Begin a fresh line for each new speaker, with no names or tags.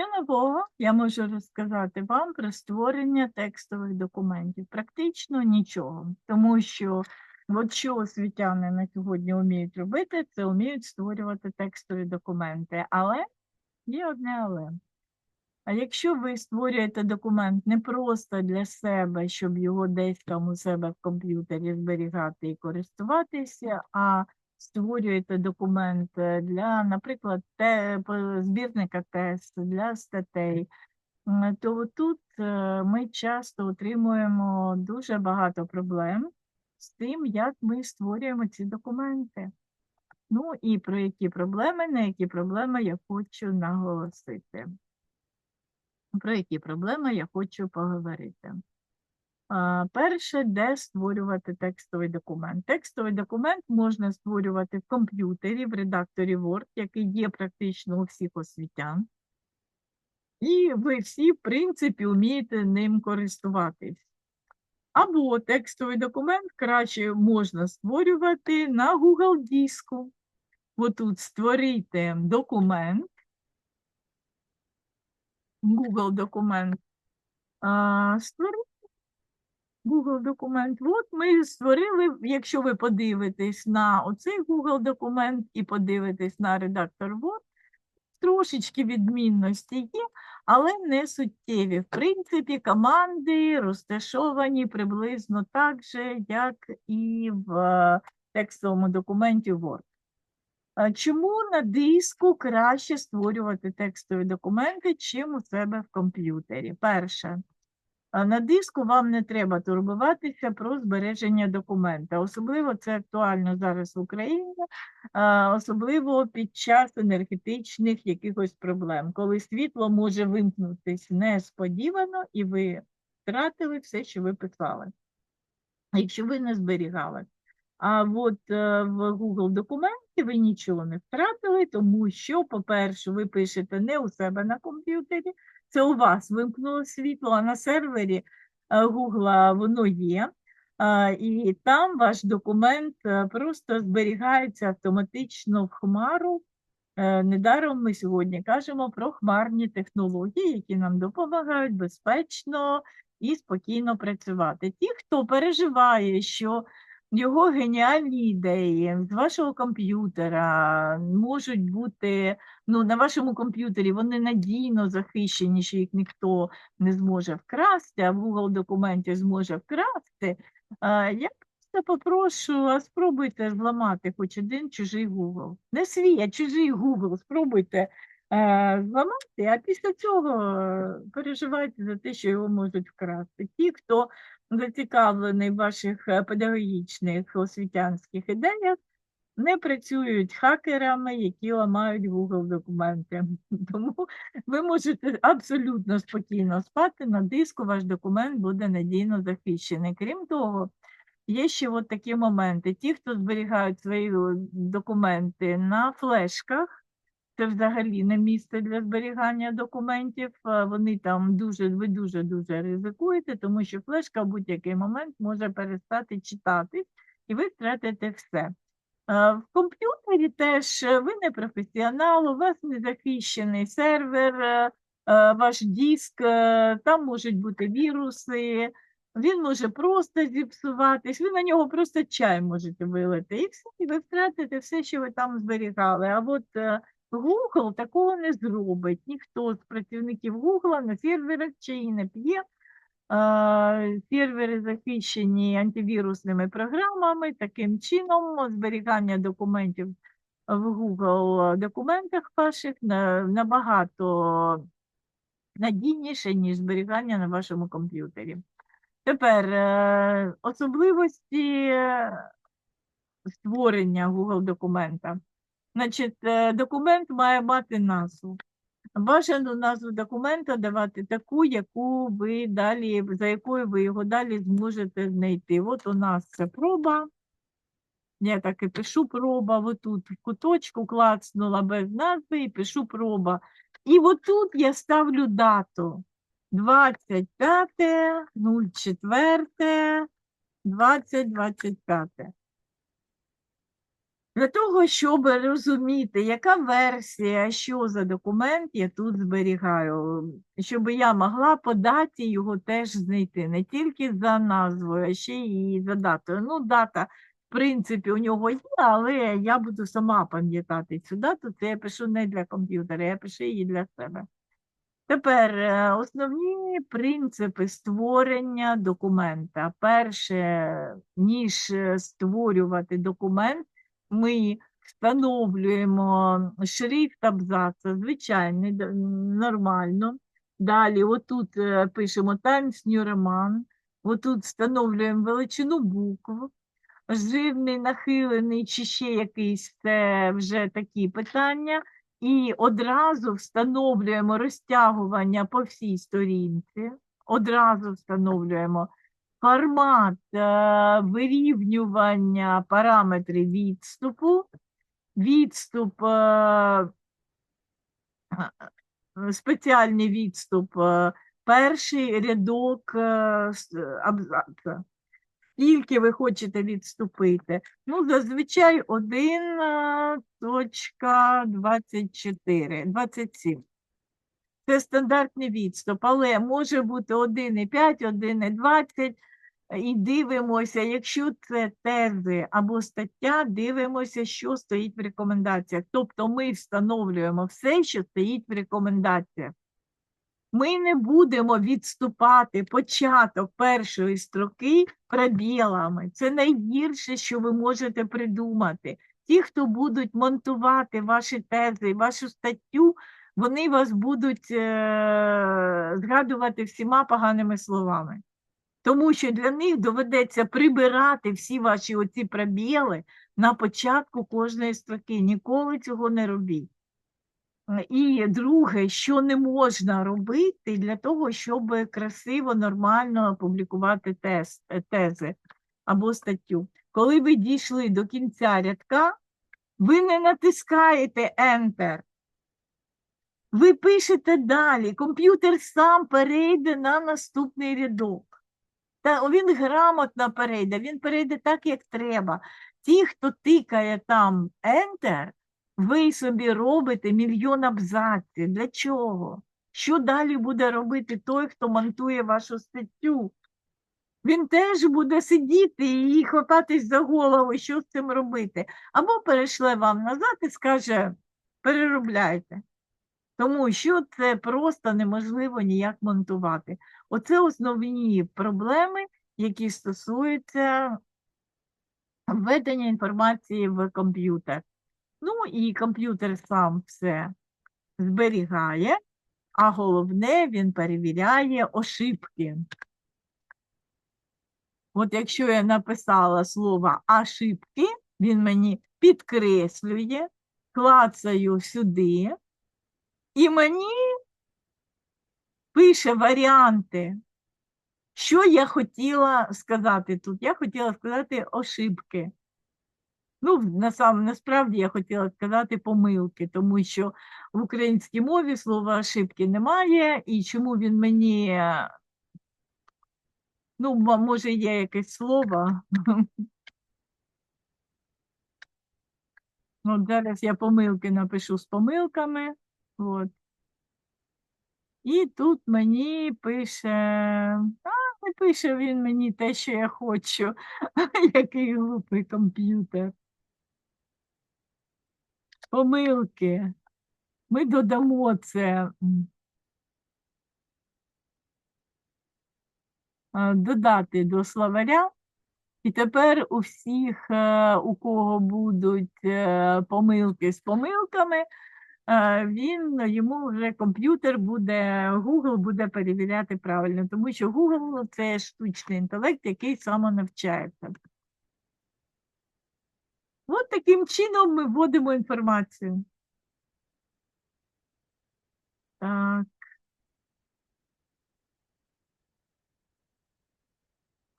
Що нового я можу розказати вам про створення текстових документів? Практично нічого, тому що от що освітяни на сьогодні вміють робити, це вміють створювати текстові документи. Але є одне але. А якщо ви створюєте документ не просто для себе, щоб його десь там у себе в комп'ютері зберігати і користуватися, а створюєте документ для, наприклад, те, збірника тест, для статей, то тут е, ми часто отримуємо дуже багато проблем з тим, як ми створюємо ці документи. Ну і про які проблеми, на які проблеми я хочу наголосити про які проблеми я хочу поговорити. Перше, де створювати текстовий документ. Текстовий документ можна створювати в комп'ютері, в редакторі Word, який є практично у всіх освітян. І ви всі, в принципі, вмієте ним користуватись. Або текстовий документ краще можна створювати на Google диску. Отут створити документ, Google документ, створити Google документ. От ми створили, якщо ви подивитесь на оцей Google документ і подивитесь на редактор Word, трошечки відмінності є, але не суттєві. В принципі, команди розташовані приблизно так же, як і в е, текстовому документі Word. Чому на диску краще створювати текстові документи, чим у себе в комп'ютері? Перше, а на диску вам не треба турбуватися про збереження документа. Особливо це актуально зараз в Україні, особливо під час енергетичних якихось проблем, коли світло може вимкнутися несподівано, і ви втратили все, що ви писали, якщо ви не зберігали. А от е, в Google документі ви нічого не втратили, тому що, по-перше, ви пишете не у себе на комп'ютері, це у вас вимкнуло світло, а на сервері е, Google воно є. е, І там ваш документ е, просто зберігається автоматично в хмару. Недаром ми сьогодні кажемо про хмарні технології, які нам допомагають безпечно і спокійно працювати. Ті, хто переживає, що його геніальні ідеї з вашого комп'ютера можуть бути ну, на вашому комп'ютері, вони надійно захищені, що їх ніхто не зможе вкрасти, а в Google документі зможе вкрасти. Я просто попрошу, спробуйте зламати хоч один чужий Google. Не свій, а чужий Google. Спробуйте зламати, а після цього е, переживайте за те, що його можуть вкрасти. Ті, хто зацікавлений в ваших е, педагогічних освітянських ідеях, не працюють хакерами, які ламають Google документи. Тому ви можете абсолютно спокійно спати, на диску ваш документ буде надійно захищений. Крім того, є ще от такі моменти. Ті, хто зберігають свої документи на флешках, це взагалі не місце для зберігання документів. Вони там дуже, ви дуже дуже ризикуєте, тому що флешка в будь-який момент може перестати читати, і ви втратите все. Е, В комп'ютері теж е, ви не професіонал, у вас не захищений сервер, е, е, ваш диск, е, там можуть бути віруси, він може просто зіпсуватись, ви на нього просто чай можете вилити, і все, і ви втратите все, що ви там зберігали. А от е, Google такого не зробить. Ніхто з працівників Google на серверах чаї не п'є. Сервери захищені антивірусними програмами. Таким чином, зберігання документів в Google документах ваших набагато надійніше, ніж зберігання на вашому комп'ютері. Тепер е, особливості створення Google документа. Значить, е, документ має мати назву. Бажану назву документа давати таку, яку ви далі, за якою ви його далі зможете знайти. От у нас це проба. Я так і пишу проба, отут в куточку клацнула без назви і пишу проба. І отут я ставлю дату 25.04.2025. Для того, щоб розуміти, яка версія, що за документ я тут зберігаю, щоб я могла по даті його теж знайти, не тільки за назвою, а ще і за датою. Ну, дата, в принципі, у нього є, але я буду сама пам'ятати цю дату. Це я пишу не для комп'ютера, я пишу її для себе. Тепер е, основні принципи створення документа. Перше, ніж е, створювати документ, ми встановлюємо шрифт абзаца, звичайний, нормально. Далі, отут е, пишемо Times New Roman, отут встановлюємо величину букв, жирний, нахилений чи ще якийсь, це вже такі питання. І одразу встановлюємо розтягування по всій сторінці, одразу встановлюємо формат е, вирівнювання параметрів відступу, відступ, е, е, спеціальний відступ, перший рядок. Скільки ви хочете відступити? Ну, зазвичай 1.24, 27. Це стандартний відступ, але може бути 1,5, 1,20. І дивимося, якщо це тези або стаття, дивимося, що стоїть в рекомендаціях. Тобто ми встановлюємо все, що стоїть в рекомендаціях. Ми не будемо відступати початок першої строки пробілами. Це найгірше, що ви можете придумати. Ті, хто будуть монтувати ваші тези, вашу статтю, вони вас будуть е- згадувати всіма поганими словами. Тому що для них доведеться прибирати всі ваші оці пробіли на початку кожної строки. Ніколи цього не робіть. Е, І друге, що не можна робити для того, щоб красиво, нормально опублікувати тест, тези або статтю. Коли ви дійшли до кінця рядка, ви не натискаєте Enter. Ви пишете далі, комп'ютер сам перейде на наступний рядок. Та він грамотно перейде, він перейде так, як треба. Ті, хто тикає там Enter, ви собі робите мільйон абзаців. Для чого? Що далі буде робити той, хто монтує вашу статтю? Він теж буде сидіти і хвататись за голову, що з цим робити. Або перейшле вам назад і скаже, переробляйте. Тому що це просто неможливо ніяк монтувати. Оце основні проблеми, які стосуються введення інформації в комп'ютер. Ну і комп'ютер сам все зберігає, а головне, він перевіряє ошибки. От якщо я написала слово ошибки, він мені підкреслює, клацаю сюди, і мені пише варіанти. Що я хотіла сказати тут? Я хотіла сказати ошибки. Ну, насправді я хотіла сказати помилки, тому що в українській мові слова ошибки немає, і чому він мені, ну, може, є якесь слово. От зараз я помилки напишу з помилками. От. І тут мені пише, а не пише він мені те, що я хочу. Який глупий комп'ютер. Помилки. Ми додамо це. Додати до словаря. І тепер у всіх, е, у кого будуть е, помилки з помилками, він йому вже комп'ютер буде, Google буде перевіряти правильно, тому що Google це штучний інтелект, який самонавчається. От таким чином ми вводимо інформацію. Так.